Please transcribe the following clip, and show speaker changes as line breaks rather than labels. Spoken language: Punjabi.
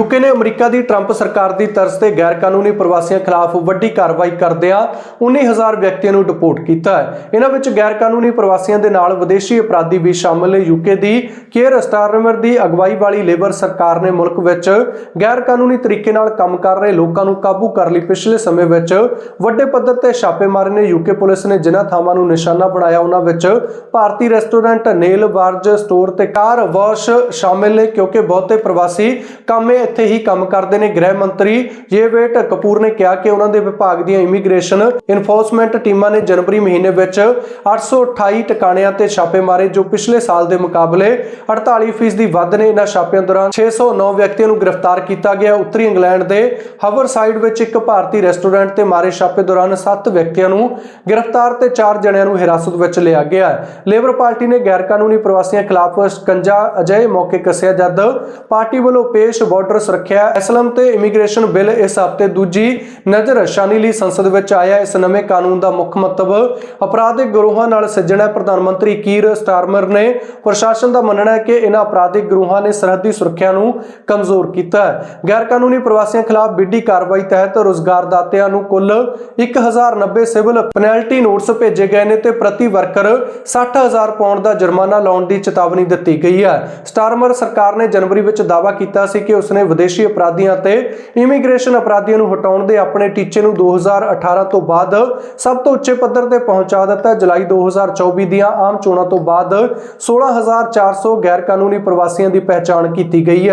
ਯੂਕੇ ਨੇ ਅਮਰੀਕਾ ਦੀ ਟਰੰਪ ਸਰਕਾਰ ਦੀ ਤਰਜ਼ ਤੇ ਗੈਰ ਕਾਨੂੰਨੀ ਪ੍ਰਵਾਸੀਆਂ ਖਿਲਾਫ ਵੱਡੀ ਕਾਰਵਾਈ ਕਰਦਿਆਂ 19000 ਵਿਅਕਤੀਆਂ ਨੂੰ ਡਿਪੋਰਟ ਕੀਤਾ ਹੈ। ਇਹਨਾਂ ਵਿੱਚ ਗੈਰ ਕਾਨੂੰਨੀ ਪ੍ਰਵਾਸੀਆਂ ਦੇ ਨਾਲ ਵਿਦੇਸ਼ੀ ਅਪਰਾਧੀ ਵੀ ਸ਼ਾਮਲ ਨੇ। ਯੂਕੇ ਦੀ ਕੇਅਰ ਸਟਾਰਮਰ ਦੀ ਅਗਵਾਈ ਵਾਲੀ ਲੇਬਰ ਸਰਕਾਰ ਨੇ ਮੁਲਕ ਵਿੱਚ ਗੈਰ ਕਾਨੂੰਨੀ ਤਰੀਕੇ ਨਾਲ ਕੰਮ ਕਰ ਰਹੇ ਲੋਕਾਂ ਨੂੰ ਕਾਬੂ ਕਰਨ ਲਈ। ਪਿਛਲੇ ਸਮੇਂ ਵਿੱਚ ਵੱਡੇ ਪੱਧਰ ਤੇ ਛਾਪੇ ਮਾਰੇ ਨੇ ਯੂਕੇ ਪੁਲਿਸ ਨੇ ਜਿਨ੍ਹਾਂ ਥਾਵਾਂ ਨੂੰ ਨਿਸ਼ਾਨਾ ਬਣਾਇਆ, ਉਹਨਾਂ ਵਿੱਚ ਭਾਰਤੀ ਰੈਸਟੋਰੈਂਟ, ਨੇਲ ਬਾਰਜ ਸਟੋਰ ਤੇ ਕਾਰ ਵਾਸ਼ ਸ਼ਾਮਿਲ ਨੇ ਕਿਉਂਕਿ ਬਹੁਤੇ ਪ੍ਰਵਾਸੀ ਕੰਮੇ ਇੱਥੇ ਹੀ ਕੰਮ ਕਰਦੇ ਨੇ ਗ੍ਰਹਿ ਮੰਤਰੀ। ਜੇਵੇਟ ਕਪੂਰ ਨੇ ਕਿਹਾ ਕਿ ਉਹਨਾਂ ਦੇ ਵਿਭਾਗ ਦੀਆਂ ਇਮੀਗ੍ਰੇਸ਼ਨ ਇਨਫੋਰਸਮੈਂਟ ਟੀਮਾਂ ਨੇ ਜਨਵਰੀ ਮਹੀਨੇ ਵਿੱਚ 828 ਟਿਕਾਣਿਆਂ ਤੇ ਛਾਪੇ ਮਾਰੇ, ਜੋ ਪਿਛਲੇ ਸਾਲ ਦੇ ਮੁਕਾਬਲੇ 48% ਦੀ ਵੱਧ ਨੇ। ਇਹਨਾਂ ਛਾਪਿਆਂ ਦੌਰਾਨ 609 ਵਿਅਕਤੀਆਂ ਨੂੰ ਗ੍ਰਿਫਤਾਰ ਕੀਤਾ ਗਿਆ। ਉੱਤਰੀ ਇੰਗਲੈਂਡ ਦੇ ਹਵਰਸਾਈਡ ਵਿੱਚ ਇੱਕ ਭਾਰਤੀ ਰੈਸਟੋਰੈਂਟ ਤੇ ਮਾਰੇ ਛਾਪੇ ਦੌਰਾਨ 7 ਵਿਅਕਤੀਆਂ ਨੂੰ ਗ੍ਰਿਫਤਾਰ ਤੇ 4 ਜਣਿਆਂ ਨੂੰ ਹਿਰਾਸਤ ਵਿੱਚ ਲਿਆ ਗਿਆ ਲੇਬਰ ਪਾਰਟੀ ਨੇ ਗੈਰ ਕਾਨੂੰਨੀ ਪ੍ਰਵਾਸੀਆਂ ਖਿਲਾਫ ਸ਼ਿਕੰਜਾ ਅਜਿਹੇ ਮੌਕੇ ਕੱਸਿਆ ਜਦ ਪਾਰਟੀ ਵੱਲੋਂ ਪੇਸ਼ ਬਾਰਡਰ ਸੁਰੱਖਿਆ, ਐਸਲਮ ਤੇ ਇਮੀਗ੍ਰੇਸ਼ਨ ਬਿੱਲ ਇਸ ਹਫ਼ਤੇ ਦੂਜੀ ਨਜ਼ਰਸ਼ਾਨੀ ਲਈ ਸੰਸਦ ਵਿੱਚ ਆਇਆ। ਇਸ ਨਵੇਂ ਕਾਨੂੰਨ ਦਾ ਮੁੱਖ ਮਤਲਬ ਅਪਰਾਧਿਕ ਗਰੋਹਾਂ ਨਾਲ ਸਿੱਝਣਾ ਪ੍ਰਧਾਨ ਮੰਤਰੀ ਕੀਰ ਸਟਾਰਮਰ ਨੇ ਪ੍ਰਸ਼ਾਸਨ ਦਾ ਮੰਨਣਾ ਹੈ ਕਿ ਇਹਨਾਂ ਅਪਰਾਧਿਕ ਗਰੋਹਾਂ ਨੇ ਸਰਹੱਦੀ ਸੁਰੱਖਿਆ ਨੂੰ ਕਮਜ਼ੋਰ ਕੀਤਾ ਹੈ। ਗੈਰ ਕਾਨੂੰਨੀ ਪ੍ਰਵਾਸੀਆਂ ਖਿਲਾਫ ਵਿੱਢੀ ਕਾਰਵਾਈ ਤਹਿਤ ਰੋਜ਼ਗਾਰਦਾਤਿਆਂ ਨੂੰ ਕੁੱਲ 1090 ਸਿਵਲ ਪੈਨਲਟੀ ਨੋਟਿਸ ਭੇਜੇ ਗਏ ਨੇ ਤੇ ਪ੍ਰਤੀ ਵਰਕਰ 60000 ਪਾਉਂਡ ਦਾ ਜੁਰਮਾਨਾ ਲਾਉਣ ਦੀ ਚੇਤਾਵਨੀ ਦਿੱਤੀ ਗਈ ਹੈ। ਸਟਾਰਮਰ ਸਰਕਾਰ ਨੇ ਜਨਵਰੀ ਵਿੱਚ ਦਾਅਵਾ ਕੀਤਾ ਸੀ ਕਿ ਉਸਨੇ ਵਿਦੇਸ਼ੀ ਅਪਰਾਧੀਆਂ ਤੇ ਇਮੀਗ੍ਰੇਸ਼ਨ ਅਪਰਾਧੀਆਂ ਨੂੰ ਹਟਾਉਣ ਦੇ ਆਪਣੇ ਟੀਚੇ ਨੂੰ 2018 ਤੋਂ ਬਾਅਦ ਸਭ ਤੋਂ ਉੱਚੇ ਪੱਧਰ ਤੇ ਪਹੁੰਚਾ ਦਿੱਤਾ ਹੈ। ਜੁਲਾਈ 2024 ਦੀਆਂ ਆਮ ਚੋਣਾਂ ਤੋਂ ਬਾਅਦ 16400 ਗੈਰ ਕਾਨੂੰਨੀ ਪ੍ਰਵਾਸੀਆਂ ਦੀ ਪਹਿਚਾਣ ਕੀਤੀ ਗਈ ਹੈ